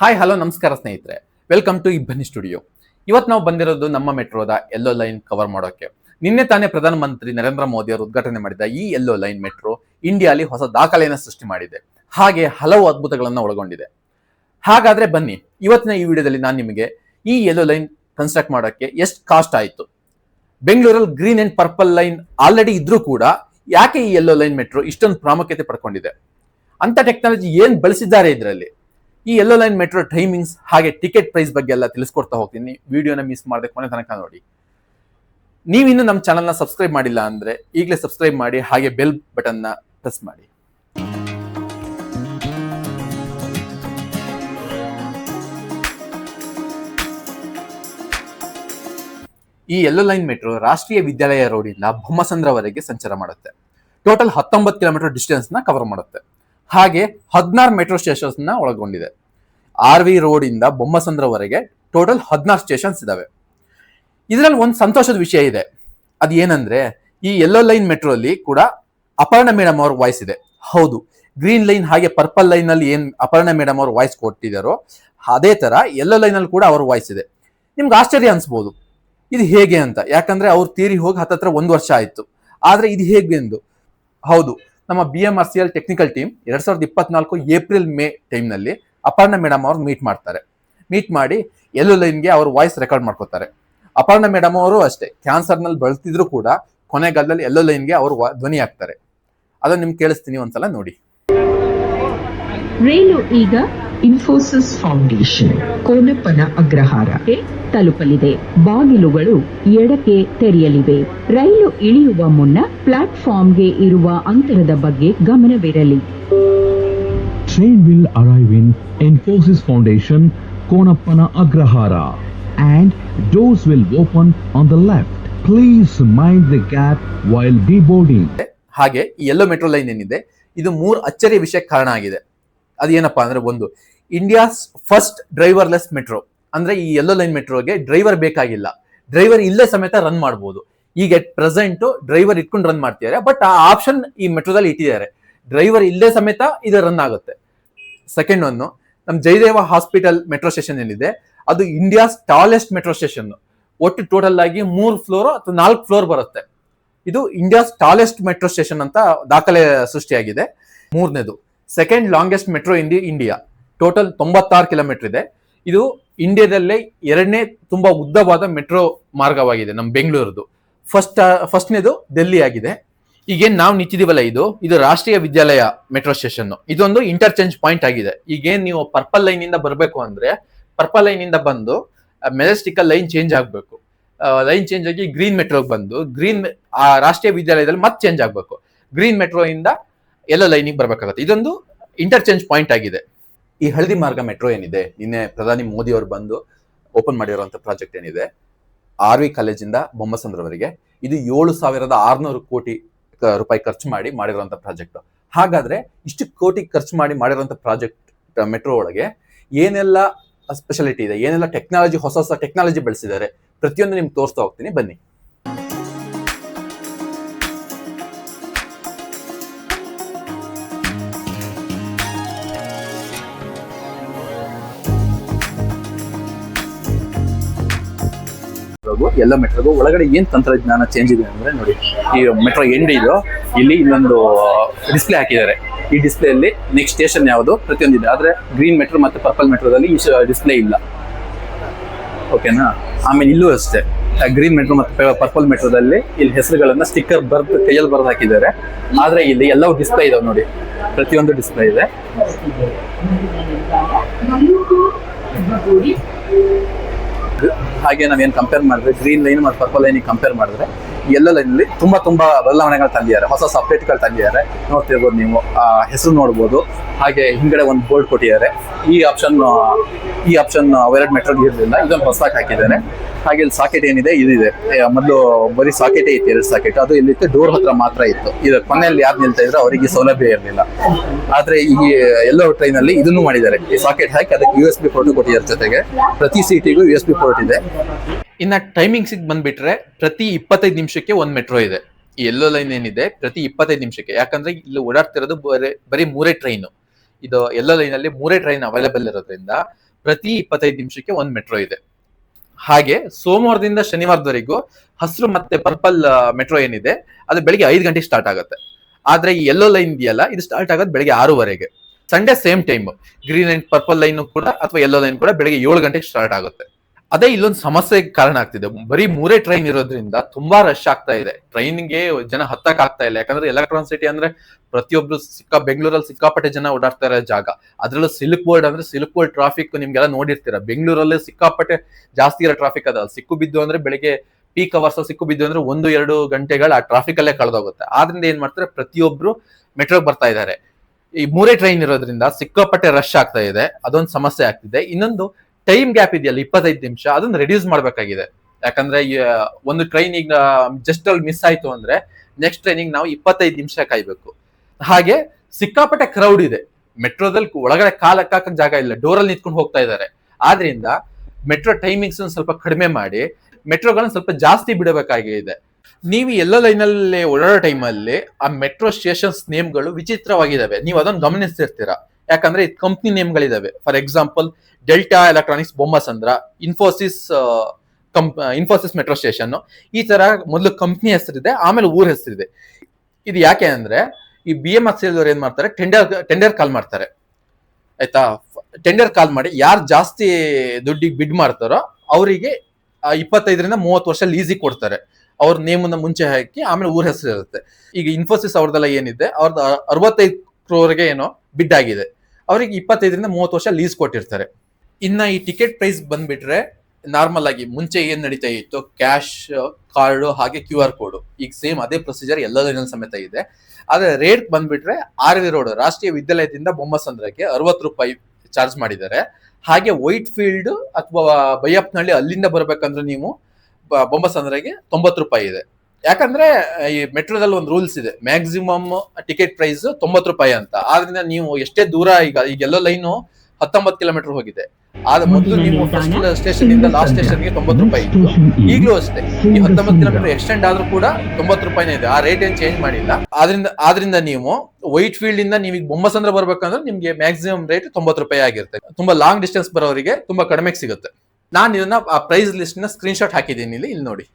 Hi hello ನಮಸ್ಕಾರ ಸ್ನೇಹಿತರೆ. Welcome to ಇಬ್ಬನಿ ಸ್ಟುಡಿಯೋ ಇವತ್ತು ನಾವು ಬಂದಿರೋದು ನಮ್ಮ ಮೆಟ್ರೋದ ಎಲ್ಲೋ ಲೈನ್ ಕವರ್ ಮಾಡೋಕೆ ನಿನ್ನೆ ತಾನೇ ಪ್ರಧಾನಮಂತ್ರಿ ನರೇಂದ್ರ ಮೋದಿ ಅವರು ಉದ್ಘಾಟನೆ ಮಾಡಿದ ಈ ಎಲ್ಲೋ ಲೈನ್ ಮೆಟ್ರೋ ಇಂಡಿಯಾಲಿ ಹೊಸ ದಾಖಲೆಯನ್ನು ಸೃಷ್ಟಿ ಮಾಡಿದೆ. ಹಾಗೆ ಹಲವು ಅದ್ಭುತಗಳನ್ನು ಒಳಗೊಂಡಿದೆ. ಹಾಗಾದ್ರೆ ಬನ್ನಿ, ಇವತ್ತಿನ ಈ ವಿಡಿಯೋದಲ್ಲಿ ನಾನು ನಿಮಗೆ ಈ ಎಲ್ಲೋ ಲೈನ್ ಕನ್ಸ್ಟ್ರಕ್ಟ್ ಮಾಡೋಕ್ಕೆ ಎಷ್ಟು ಕಾಸ್ಟ್ ಆಯಿತು? ಬೆಂಗಳೂರಲ್ಲಿ green and purple line already ಇದ್ರೂ ಕೂಡ ಯಾಕೆ ಈ ಎಲ್ಲೋ ಲೈನ್ ಮೆಟ್ರೋ ಇಷ್ಟೊಂದು ಪ್ರಾಮುಖ್ಯತೆ ಪಡ್ಕೊಂಡಿದೆ? ಅಂತ ಟೆಕ್ನಾಲಜಿ ಏನು ಬಳಸಿದ್ದಾರೆ ಇದರಲ್ಲಿ? ಈ ಎಲ್ಲೋ ಲೈನ್ ಮೆಟ್ರೋ ಟೈಮಿಂಗ್ಸ್ ಹಾಗೆ ಟಿಕೆಟ್ ಪ್ರೈಸ್ ಬಗ್ಗೆ ಎಲ್ಲ ತಿಳಿಸ್ಕೊಡ್ತಾ ಹೋಗ್ತೀನಿ. ವಿಡಿಯೋನ ಮಿಸ್ ಮಾಡದೆ ಕೊನೆ ತನಕ ನೋಡಿ. ನೀವಿನ್ನು ನಮ್ಮ ಚಾನಲ್ನ ಸಬ್ಸ್ಕ್ರೈಬ್ ಮಾಡಿಲ್ಲ ಅಂದ್ರೆ ಈಗಲೇ ಸಬ್ಸ್ಕ್ರೈಬ್ ಮಾಡಿ, ಹಾಗೆ ಬೆಲ್ ಬಟನ್ನ ಪ್ರೆಸ್ ಮಾಡಿ. ಈ ಎಲ್ಲೋ ಲೈನ್ ಮೆಟ್ರೋ ರಾಷ್ಟ್ರೀಯ ವಿದ್ಯಾಲಯ ರೋಡಿಂದ ಬೊಮ್ಮಸಂದ್ರವರೆಗೆ ಸಂಚಾರ ಮಾಡುತ್ತೆ. ಟೋಟಲ್ ಹತ್ತೊಂಬತ್ತು ಕಿಲೋಮೀಟರ್ ಡಿಸ್ಟೆನ್ಸ್ನ ಕವರ್ ಮಾಡುತ್ತೆ. ಹಾಗೆ ಹದಿನಾರು ಮೆಟ್ರೋ ಸ್ಟೇಷನ್ಸ್ನ ಒಳಗೊಂಡಿದೆ. ಆರ್ ವಿ ರೋಡ್ ಇಂದ ಬೊಮ್ಮಸಂದ್ರವರೆಗೆ ಟೋಟಲ್ ಹದಿನಾರು ಸ್ಟೇಷನ್ಸ್ ಇದಾವೆ. ಇದರಲ್ಲಿ ಒಂದು ಸಂತೋಷದ ವಿಷಯ ಇದೆ. ಅದು ಏನಂದ್ರೆ ಈ ಎಲ್ಲೋ ಲೈನ್ ಮೆಟ್ರೋ ಅಲ್ಲಿ ಕೂಡ ಅಪರ್ಣ ಮೇಡಮ್ ಅವ್ರ ವಾಯ್ಸ್ ಇದೆ. ಹೌದು ಗ್ರೀನ್ ಲೈನ್ ಹಾಗೆ ಪರ್ಪಲ್ ಲೈನ್ ಅಲ್ಲಿ ಏನ್ ಅಪರ್ಣ ಮೇಡಮ್ ಅವ್ರ ವಾಯ್ಸ್ ಕೊಟ್ಟಿದ್ದಾರೋ ಅದೇ ತರ ಎಲ್ಲೋ ಲೈನ್ ಅಲ್ಲಿ ಕೂಡ ಅವ್ರ ವಾಯ್ಸ್ ಇದೆ. ನಿಮ್ಗೆ ಆಶ್ಚರ್ಯ ಅನ್ಸ್ಬೋದು. ಇದು ಹೇಗೆ ಅಂತ. ಯಾಕಂದ್ರೆ ಅವ್ರು ತೀರಿ ಹೋಗಿ ಹತ್ತತ್ರ ಒಂದು ವರ್ಷ ಆಯ್ತು. ಆದ್ರೆ ಇದು ಹೇಗೆ ಎಂದು? ಹೌದು ನಮ್ಮ B M R C L technical team ಎರಡ್ ಸಾವಿರದ ಇಪ್ಪತ್ನಾಲ್ಕು ಏಪ್ರಿಲ್ ಮೇ ಟೈಮ್ನಲ್ಲಿ ಅಪರ್ಣ ಮೇಡಮ್ ಅವ್ರು ಮೀಟ್ ಮಾಡ್ತಾರೆ. ಮೀಟ್ ಮಾಡಿ ಎಲ್ಲೋ ಲೈನ್ಗೆ ಅವ್ರ ವಾಯ್ಸ್ ರೆಕಾರ್ಡ್ ಮಾಡ್ಕೋತಾರೆ. ಅಪರ್ಣ ಮೇಡಮ್ ಅವರು ಅಷ್ಟೇ ಕ್ಯಾನ್ಸರ್ನಲ್ಲಿ ಬಳಲ್ತಿದ್ರು ಕೂಡ ಕೊನೆಗಾಲದಲ್ಲಿ ಎಲ್ಲೋ ಲೈನ್ಗೆ ಅವರು ಧ್ವನಿ ಆಗ್ತಾರೆ ಅದನ್ನ ನಿಮ್ಗೆ ಕೇಳಿಸ್ತೀನಿ ಒಂದ್ಸಲ ನೋಡಿ. ರೈಲು ಈಗ ಇನ್ಫೋಸಿಸ್ ಫೌಂಡೇಶನ್ ಕೋನಪ್ಪನ ಅಗ್ರಹಾರಕ್ಕೆ ತಲುಪಲಿದೆ. ಬಾಗಿಲುಗಳು ಎಡಕ್ಕೆ ತೆರೆಯಲಿವೆ. ರೈಲು ಇಳಿಯುವ ಮುನ್ನ ಪ್ಲಾಟ್ಫಾರ್ಮ್ಗೆ ಇರುವ ಅಂತರದ ಬಗ್ಗೆ ಗಮನವಿರಲಿ. Train will arrive in Infosys Foundation Konappana Agrahara. And doors will open on the left please mind the gap while be boarding ಹಾಗೆ ಎಲ್ಲೋ ಮೆಟ್ರೋ ಲೈನ್ ಏನಿದೆ ಇದು ಮೂರು ಅಚ್ಚರಿ ವಿಷಯಕ್ಕೆ ಕಾರಣ ಆಗಿದೆ. ಅದೇನಪ್ಪಾ ಅಂದ್ರೆ ಒಂದು ಇಂಡಿಯಾಸ್ ಫಸ್ಟ್ ಡ್ರೈವರ್ಲೆಸ್ ಮೆಟ್ರೋ ಅಂದ್ರೆ ಈ ಎಲ್ಲೋ ಲೈನ್ ಮೆಟ್ರೋಗೆ ಡ್ರೈವರ್ ಬೇಕಾಗಿಲ್ಲ. ಡ್ರೈವರ್ ಇಲ್ಲೇ ಸಮೇತ ರನ್ ಮಾಡ್ಬೋದು. ಈಗ ಎಟ್ ಪ್ರೆಸೆಂಟ್ ಡ್ರೈವರ್ ಇಟ್ಕೊಂಡು ರನ್ ಮಾಡ್ತಿದ್ದಾರೆ. ಬಟ್ ಆ ಆಪ್ಷನ್ ಈ ಮೆಟ್ರೋದಲ್ಲಿ ಇಟ್ಟಿದ್ದಾರೆ. ಡ್ರೈವರ್ ಇಲ್ಲೇ ಸಮೇತ ಇದು ರನ್ ಆಗುತ್ತೆ. ಸೆಕೆಂಡ್ ಒಂದು ನಮ್ಮ ಜಯದೇವ ಹಾಸ್ಪಿಟಲ್ ಮೆಟ್ರೋ ಸ್ಟೇಷನ್ ಏನಿದೆ, ಅದು ಇಂಡಿಯಾಸ್ ಟಾಲೆಸ್ಟ್ ಮೆಟ್ರೋ ಸ್ಟೇಷನ್ ಒಟ್ಟು ಟೋಟಲ್ ಆಗಿ ಮೂರು ಫ್ಲೋರ್ ಅಥವಾ ನಾಲ್ಕು ಫ್ಲೋರ್ ಬರುತ್ತೆ. ಇದು ಇಂಡಿಯಾಸ್ ಟಾಲೆಸ್ಟ್ ಮೆಟ್ರೋ ಸ್ಟೇಷನ್ ಅಂತ ದಾಖಲೆ ಸೃಷ್ಟಿಯಾಗಿದೆ. ಮೂರನೇದು. Second longest metro in the India total ತೊಂಬತ್ತಾರು ಕಿಲೋಮೀಟರ್ ಇದೆ. ಇದು ಇಂಡಿಯಾದಲ್ಲೇ ಎರಡನೇ ತುಂಬಾ ಉದ್ದವಾದ ಮೆಟ್ರೋ ಮಾರ್ಗವಾಗಿದೆ ನಮ್ಮ ಬೆಂಗಳೂರದು ಫಸ್ಟ್ ಫಸ್ಟ್ನೇದು ಡೆಲ್ಲಿ ಆಗಿದೆ. ಈಗೇನು ನಾವು ನಿಂತಿದೀವಲ್ಲ ಇದು? ಇದು ರಾಷ್ಟ್ರೀಯ ವಿದ್ಯಾಲಯ ಮೆಟ್ರೋ ಸ್ಟೇಷನ್ ಇದೊಂದು ಇಂಟರ್ಚೇಂಜ್ ಪಾಯಿಂಟ್ ಆಗಿದೆ. ಈಗೇನು ನೀವು ಪರ್ಪಲ್ ಲೈನ್ ಇಂದ ಬರಬೇಕು ಅಂದ್ರೆ ಪರ್ಪಲ್ ಲೈನ್ ಇಂದ ಬಂದು ಮೆಜೆಸ್ಟಿಕಲ್ ಲೈನ್ ಚೇಂಜ್ ಆಗಬೇಕು. ಲೈನ್ ಚೇಂಜ್ ಆಗಿ ಗ್ರೀನ್ ಮೆಟ್ರೋಗೆ ಬಂದು ಗ್ರೀನ್ ಆ, ರಾಷ್ಟ್ರೀಯ ವಿದ್ಯಾಲಯದಲ್ಲಿ ಮತ್ತೆ ಚೇಂಜ್ ಆಗಬೇಕು. ಗ್ರೀನ್ ಮೆಟ್ರೋಯಿಂದ ಎಲ್ಲ ಲೈನಿಗೆ ಬರಬೇಕಾಗುತ್ತೆ. ಇದೊಂದು ಇಂಟರ್ಚೇಂಜ್ ಪಾಯಿಂಟ್ ಆಗಿದೆ. ಈ ಹಳದಿ ಮಾರ್ಗ ಮೆಟ್ರೋ ಏನಿದೆ, ನಿನ್ನೆ ಪ್ರಧಾನಿ ಮೋದಿ ಅವರು ಬಂದು ಓಪನ್ ಮಾಡಿರುವಂತ ಪ್ರಾಜೆಕ್ಟ್ ಏನಿದೆ, ಆರ್ ವಿ ಕಾಲೇಜಿಂದ ಬೊಮ್ಮಸಂದ್ರವರೆಗೆ ಇದು ಏಳು ಸಾವಿರದ ಆರ್ನೂರು ಕೋಟಿ ರೂಪಾಯಿ ಖರ್ಚು ಮಾಡಿ ಮಾಡಿರುವಂತ ಪ್ರಾಜೆಕ್ಟ್ ಹಾಗಾದ್ರೆ ಇಷ್ಟು ಕೋಟಿ ಖರ್ಚು ಮಾಡಿ ಮಾಡಿರುವಂತ ಪ್ರಾಜೆಕ್ಟ್ ಮೆಟ್ರೋ ಒಳಗೆ ಏನೆಲ್ಲ ಸ್ಪೆಷಾಲಿಟಿ ಇದೆ, ಏನೆಲ್ಲ ಟೆಕ್ನಾಲಜಿ ಹೊಸ ಹೊಸ ಟೆಕ್ನಾಲಜಿ ಬೆಳೆಸಿದ್ದಾರೆ, ಪ್ರತಿಯೊಂದು ನಿಮ್ಗೆ ತೋರಿಸ್ತಾ ಹೋಗ್ತೀನಿ. ಬನ್ನಿ. ಎಲ್ಲ ಮೆಟ್ರೋಗೂ. ಒಳಗಡೆ ಏನು ತಂತ್ರಜ್ಞಾನ ಚೇಂಜ್ ಇದೆ ಅಂದ್ರೆ ನೋಡಿ, ಈ ಮೆಟ್ರೋ ಎಂಡ್ ಇದು. ಇಲ್ಲಿ ಇಲ್ಲೊಂದು ಡಿಸ್ಪ್ಲೇ ಹಾಕಿದ್ದಾರೆ. ಈ ಡಿಸ್ಪ್ಲೇ ಅಲ್ಲಿ ನೆಕ್ಸ್ಟ್ ಸ್ಟೇಷನ್ ಯಾವುದು? ಪ್ರತಿಯೊಂದು ಇದೆ ಆದ್ರೆ ಗ್ರೀನ್ ಮೆಟ್ರೋ ಮತ್ತೆ ಪರ್ಪಲ್ ಮೆಟ್ರೋದಲ್ಲಿ ಈ ಡಿಸ್ಪ್ಲೇ ಇಲ್ಲ. ಓಕೆನಾ ಆಮೇಲೆ ಇಲ್ಲೂ ಅಷ್ಟೇ. ಗ್ರೀನ್ ಮೆಟ್ರೋ ಮತ್ತು ಪರ್ಪಲ್ ಮೆಟ್ರೋದಲ್ಲಿ ಇಲ್ಲಿ ಹೆಸರುಗಳನ್ನ ಸ್ಟಿಕ್ಕರ್ ಬರ್ದು, ಕೈಯಲ್ಲಿ ಬರ್ದು ಹಾಕಿದ್ದಾರೆ. ಆದ್ರೆ ಇಲ್ಲಿ ಎಲ್ಲವೂ ಡಿಸ್ಪ್ಲೇ ಇದಾವೆ ನೋಡಿ. ಪ್ರತಿಯೊಂದು ಡಿಸ್ಪ್ಲೇ ಇದೆ. ಹಾಗೆ ನಾವೇನು ಕಂಪೇರ್ ಮಾಡಿದ್ರೆ ಗ್ರೀನ್ ಲೈನ್ ಮತ್ತು ಪರ್ಪಲ್ ಲೈನ್ ಕಂಪೇರ್ ಮಾಡಿದ್ರೆ ಎಲ್ಲ ಲೈನಲ್ಲಿ ತುಂಬ ತುಂಬ ಬದಲಾವಣೆಗಳು ತಂದಿದ್ದಾರೆ. ಹೊಸ ಹೊಸ ಅಪ್ಡೇಟ್ಗಳು ತಂದಿದ್ದಾರೆ. ನೋಡ್ತಿರ್ಬೋದು ನೀವು ಹೆಸರು ನೋಡ್ಬೋದು. ಹಾಗೆ ಹಿಂಗಡೆ ಒಂದು ಬೋರ್ಡ್ ಕೊಟ್ಟಿದ್ದಾರೆ. ಈ ಆಪ್ಷನ್ ಈ ಆಪ್ಷನ್ ಅವೆರಡು ಮೆಟ್ರೋಲ್ ಇರಲಿಲ್ಲ. ಇದೊಂದು ಹೊಸದಾಗಿ ಹಾಕಿದ್ದಾರೆ. ಹಾಗೆ ಇಲ್ಲಿ ಸಾಕೆಟ್ ಏನಿದೆ, ಇದಿದೆ. ಮೊದಲು ಬರೀ ಸಾಕೆಟೇ ಇತ್ತು, ಎರಡು ಸಾಕೆಟ್ ಅದು ಇಲ್ಲಿ ಡೋರ್ ಹತ್ರ ಮಾತ್ರ ಇತ್ತು. ಇದ್ರ ಕೊನೆಯಲ್ಲಿ ಯಾರು ನಿಲ್ತಾ ಇದ್ರೆ ಅವರಿಗೆ ಸೌಲಭ್ಯ ಇರಲಿಲ್ಲ. ಆದ್ರೆ ಈ ಎಲ್ಲೋ ಟ್ರೈನ್ ಅಲ್ಲಿ ಇದನ್ನು ಮಾಡಿದ್ದಾರೆ. ಈ ಸಾಕೆಟ್ ಹಾಕಿ ಅದಕ್ಕೆ ಯು ಎಸ್ ಬಿ ಪೋರ್ಟ್ ಕೊಟ್ಟಿದ್ದಾರೆ ಜೊತೆಗೆ. ಪ್ರತಿ ಸೀಟಿಗೂ ಯು ಎಸ್ ಬಿ ಪೋರ್ಟ್ ಇದೆ. ಇನ್ನ ಟೈಮಿಂಗ್ಸ್ ಬಂದ್ಬಿಟ್ರೆ ಪ್ರತಿ ಇಪ್ಪತ್ತೈದು ನಿಮಿಷಕ್ಕೆ ಒಂದ್ ಮೆಟ್ರೋ ಇದೆ. ಈ ಎಲ್ಲೋ ಲೈನ್ ಏನಿದೆ, ಪ್ರತಿ ಇಪ್ಪತ್ತೈದು ನಿಮಿಷಕ್ಕೆ. ಯಾಕಂದ್ರೆ ಇಲ್ಲಿ ಓಡಾಡ್ತಿರೋದು ಬರೀ ಬರೀ ಮೂರೇ ಟ್ರೈನ್ ಇದು ಎಲ್ಲೋ ಲೈನ್ ಅಲ್ಲಿ ಮೂರೇ ಟ್ರೈನ್ ಅವೈಲೇಬಲ್ ಇರೋದ್ರಿಂದ ಪ್ರತಿ ಇಪ್ಪತ್ತೈದು ನಿಮಿಷಕ್ಕೆ ಒಂದು ಮೆಟ್ರೋ ಇದೆ. ಹಾಗೆ ಸೋಮವಾರದಿಂದ ಶನಿವಾರದವರೆಗೂ ಹಸಿರು ಮತ್ತೆ ಪರ್ಪಲ್ ಮೆಟ್ರೋ ಏನಿದೆ, ಅದು ಬೆಳಿಗ್ಗೆ ಐದು ಗಂಟೆಗೆ ಸ್ಟಾರ್ಟ್ ಆಗುತ್ತೆ. ಆದ್ರೆ ಈ ಎಲ್ಲೋ ಲೈನ್ ಇದೆಯಲ್ಲ, ಇದು ಸ್ಟಾರ್ಟ್ ಆಗೋದು ಬೆಳಿಗ್ಗೆ ಆರೂವರೆಗೆ. Sunday same time green and purple line ಕೂಡ, ಅಥವಾ ಎಲ್ಲೋ ಲೈನ್ ಕೂಡ ಬೆಳಿಗ್ಗೆ ಏಳು ಗಂಟೆಗೆ ಸ್ಟಾರ್ಟ್ ಆಗುತ್ತೆ. ಅದೇ ಇಲ್ಲೊಂದು ಸಮಸ್ಯೆಗೆ ಕಾರಣ ಆಗ್ತಿದೆ. ಬರೀ ಮೂರೇ ಟ್ರೈನ್ ಇರೋದ್ರಿಂದ ತುಂಬಾ ರಶ್ ಆಗ್ತಾ ಇದೆ. ಟ್ರೈನ್ಗೆ ಜನ ಹತ್ತಕ್ ಆಗ್ತಾ ಇಲ್ಲ. ಯಾಕಂದ್ರೆ ಎಲೆಕ್ಟ್ರಾನ್ ಸಿಟಿ ಅಂದ್ರೆ ಪ್ರತಿಯೊಬ್ರು ಸಿಕ್ಕಾ, ಬೆಂಗಳೂರಲ್ಲಿ ಸಿಕ್ಕಾಪಟ್ಟೆ ಜನ ಓಡಾಡ್ತಾ ಇರೋ ಜಾಗ. ಅದ್ರಲ್ಲೂ ಸಿಲ್ಕ್ ಬೋರ್ಡ್ ಅಂದ್ರೆ ಸಿಲ್ಕ್ ಬೋರ್ಡ್ ಟ್ರಾಫಿಕ್ ನಿಮ್ಗೆಲ್ಲ ನೋಡಿರ್ತೀರ. ಬೆಂಗಳೂರಲ್ಲಿ ಸಿಕ್ಕಾಪಟ್ಟೆ ಜಾಸ್ತಿ ಇರೋ ಟ್ರಾಫಿಕ್ ಅದ. ಸಿಕ್ಕು ಬಿದ್ದು ಅಂದ್ರೆ ಬೆಳಿಗ್ಗೆ ಪೀಕ್ ಅವರ್ಸ್ ಸಿಕ್ಕು ಬಿದ್ದು ಅಂದ್ರೆ ಒಂದು, ಎರಡು ಗಂಟೆಗಳು ಆ ಟ್ರಾಫಿಕ್ ಅಲ್ಲೇ ಕಳೆದೋಗುತ್ತೆ. ಆದ್ರಿಂದ ಏನ್ ಮಾಡ್ತಾರೆ? ಪ್ರತಿಯೊಬ್ರು ಮೆಟ್ರೋಗೆ ಬರ್ತಾ ಇದ್ದಾರೆ ಈ ಮೂರೇ ಟ್ರೈನ್ ಇರೋದ್ರಿಂದ ಸಿಕ್ಕಾಪಟ್ಟೆ ರಶ್ ಆಗ್ತಾ ಇದೆ. ಅದೊಂದು ಸಮಸ್ಯೆ ಆಗ್ತಿದೆ. ಇನ್ನೊಂದು ಟೈಮ್ ಗ್ಯಾಪ್ ಇದೆಯಲ್ಲ, ಇಪ್ಪತ್ತೈದು ನಿಮಿಷ, ಅದನ್ನ ರೆಡ್ಯೂಸ್ ಮಾಡಬೇಕಾಗಿದೆ. ಯಾಕಂದ್ರೆ ಒಂದು ಟ್ರೈನ್ ಈಗ ಜಸ್ಟ್ ಅಲ್ಲಿ ಮಿಸ್ ಆಯ್ತು ಅಂದ್ರೆ ನೆಕ್ಸ್ಟ್ ಟ್ರೈನಿಗೆ ನಾವು ಇಪ್ಪತ್ತೈದು ನಿಮಿಷ ಕಾಯ್ಬೇಕು. ಹಾಗೆ ಸಿಕ್ಕಾಪಟ್ಟೆ ಕ್ರೌಡ್ ಇದೆ. ಮೆಟ್ರೋದಲ್ಲಿ ಒಳಗಡೆ ಕಾಲಕ್ಕಾಕ ಜಾಗ ಇಲ್ಲ, ಡೋರಲ್ಲಿ ನಿಂತ್ಕೊಂಡು ಹೋಗ್ತಾ ಇದ್ದಾರೆ. ಆದ್ರಿಂದ ಮೆಟ್ರೋ ಟೈಮಿಂಗ್ಸ್ ಸ್ವಲ್ಪ ಕಡಿಮೆ ಮಾಡಿ, ಮೆಟ್ರೋಗಳನ್ನ ಸ್ವಲ್ಪ ಜಾಸ್ತಿ ಬಿಡಬೇಕಾಗಿದೆ. ನೀವು ಎಲ್ಲ ಲೈನಲ್ಲಿ ಓಡಾಡೋ ಟೈಮಲ್ಲಿ ಆ ಮೆಟ್ರೋ ಸ್ಟೇಷನ್ಸ್ ನೇಮ್ಗಳು ವಿಚಿತ್ರವಾಗಿದ್ದಾವೆ ನೀವು ಅದನ್ನು ಗಮನಿಸ್ತಿರ್ತೀರಾ? ಯಾಕಂದ್ರೆ ಇದು company ನೇಮ್ಗಳಿದಾವೆ. For example Delta electronics Bommasandra Infosys ಕಂಪ್ Infosys metro station ಈ ತರ ಮೊದಲು ಕಂಪ್ನಿ ಹೆಸರಿದೆ, ಆಮೇಲೆ ಊರ ಹೆಸರಿದೆ. ಇದು ಯಾಕೆ ಅಂದ್ರೆ, ಈ ಬಿ ಎಂ ಎಸ್ ಏನ್ ಮಾಡ್ತಾರೆ ಟೆಂಡರ್ ಟೆಂಡರ್ ಕಾಲ್ ಮಾಡ್ತಾರೆ. ಆಯ್ತಾ? ಟೆಂಡರ್ ಕಾಲ್ ಮಾಡಿ ಯಾರು ಜಾಸ್ತಿ ದುಡ್ಡಿಗೆ ಬಿಡ್ ಮಾಡ್ತಾರೋ, ಅವರಿಗೆ ಇಪ್ಪತ್ತೈದರಿಂದ ಮೂವತ್ತು ವರ್ಷ ಲೀಸಿಗೆ ಕೊಡ್ತಾರೆ. ಅವ್ರ ನೇಮನ್ನ ಮುಂಚೆ ಹಾಕಿ, ಆಮೇಲೆ ಊರ ಹೆಸರು ಇರುತ್ತೆ. ಈಗ ಇನ್ಫೋಸಿಸ್ ಅವ್ರದೆಲ್ಲ ಏನಿದೆ ಅವ್ರದ್ದು ಅರವತ್ತೈದು ಕ್ರೋರ್ಗೆ ಏನೋ ಬಿಡ್ ಆಗಿದೆ. ಅವರಿಗೆ ಇಪ್ಪತ್ತೈದರಿಂದ ಮೂವತ್ತು ವರ್ಷ ಲೀಸ್ ಕೊಟ್ಟಿರ್ತಾರೆ. ಇನ್ನ ಈ ಟಿಕೆಟ್ ಪ್ರೈಸ್ ಬಂದ್ಬಿಟ್ರೆ ನಾರ್ಮಲ್ ಆಗಿ ಮುಂಚೆ ಏನ್ ನಡೀತಾ ಇತ್ತು? ಕ್ಯಾಶ್, ಕಾರ್ಡ್ ಹಾಗೆ ಕ್ಯೂ ಆರ್ ಕೋಡ್. ಈಗ ಸೇಮ್ ಅದೇ ಪ್ರೊಸೀಜರ್ ಎಲ್ಲ ಲೈನಲ್ಲಿ ಸಮೇತ ಇದೆ. ಆದ್ರೆ ರೇಟ್ ಬಂದ್ಬಿಟ್ರೆ ಆರ್ ವಿ ರೋಡ್ ರಾಷ್ಟ್ರೀಯ ವಿದ್ಯಾಲಯದಿಂದ ಬೊಮ್ಮಸಂದ್ರಕ್ಕೆ ಅರವತ್ತು ರೂಪಾಯಿ ಚಾರ್ಜ್ ಮಾಡಿದ್ದಾರೆ. ಹಾಗೆ ವೈಟ್ ಫೀಲ್ಡ್ ಅಥವಾ ಬೈಯಪ್ನಹಳ್ಳಿ ಅಲ್ಲಿಂದ ಬರಬೇಕಂದ್ರೆ ನೀವು ಬೊಮ್ಮಸಂದ್ರಗೆ ತೊಂಬತ್ತು ರೂಪಾಯಿ ಇದೆ. ಯಾಕಂದ್ರೆ ಈ ಮೆಟ್ರೋದಲ್ಲಿ ಒಂದು ರೂಲ್ಸ್ ಇದೆ. ಮ್ಯಾಕ್ಸಿಮಮ್ ಟಿಕೆಟ್ ಪ್ರೈಸ್ ತೊಂಬತ್ತು ರೂಪಾಯಿ ಅಂತ. ಆದ್ರಿಂದ ನೀವು ಎಷ್ಟೇ ದೂರ ಈಗ ಈಗ ಎಲ್ಲೋ ಲೈನು ಹತ್ತೊಂಬತ್ತು ಕಿಲೋಮೀಟರ್ ಹೋಗಿದೆ. ಆದ್ರೆ ಮೊದಲು ನೀವು ಫಸ್ಟ್ ಸ್ಟೇಷನ್ ಇಂದ ಲಾಸ್ಟ್ ಸ್ಟೇಷನ್ಗೆ ತೊಂಬತ್ತು ರೂಪಾಯಿ ಇತ್ತು. ಈಗಲೂ ಅಷ್ಟೇ. ಈ ಹತ್ತೊಂಬತ್ತು ಕಿಲೋಮೀಟರ್ ಎಕ್ಸ್ಟೆಂಡ್ ಆದ್ರೂ ಕೂಡ ತೊಂಬತ್ತು ರೂಪಾಯಿನೇ ಇದೆ. ಆ ರೇಟ್ ಏನ್ ಚೇಂಜ್ ಮಾಡಿಲ್ಲ. ಆದ್ರಿಂದ ಆದ್ರಿಂದ ನೀವು ವೈಟ್ ಫೀಲ್ಡ್ ಇಂದ ನೀವು ಬೊಮ್ಮಸಂದ್ರ ಬರ್ಬೇಕಂದ್ರೆ ನಿಮ್ಗೆ ಮ್ಯಾಕ್ಸಿಮಮ್ ರೇಟ್ ತೊಂಬತ್ತು ರೂಪಾಯಿ ಆಗಿರುತ್ತೆ. ತುಂಬಾ ಲಾಂಗ್ ಡಿಸ್ಟೆನ್ಸ್ ಬರೋರಿಗೆ ತುಂಬಾ ಕಡಿಮೆ ಸಿಗುತ್ತೆ. ನಾನು ಇದನ್ನ ಆ ಪ್ರೈಸ್ ಲಿಸ್ಟ್ನ ಸ್ಕ್ರೀನ್ ಶಾಟ್ ಹಾಕಿದ್ದೀನಿ ಇಲ್ಲಿ ಇಲ್ಲಿ ನೋಡಿ.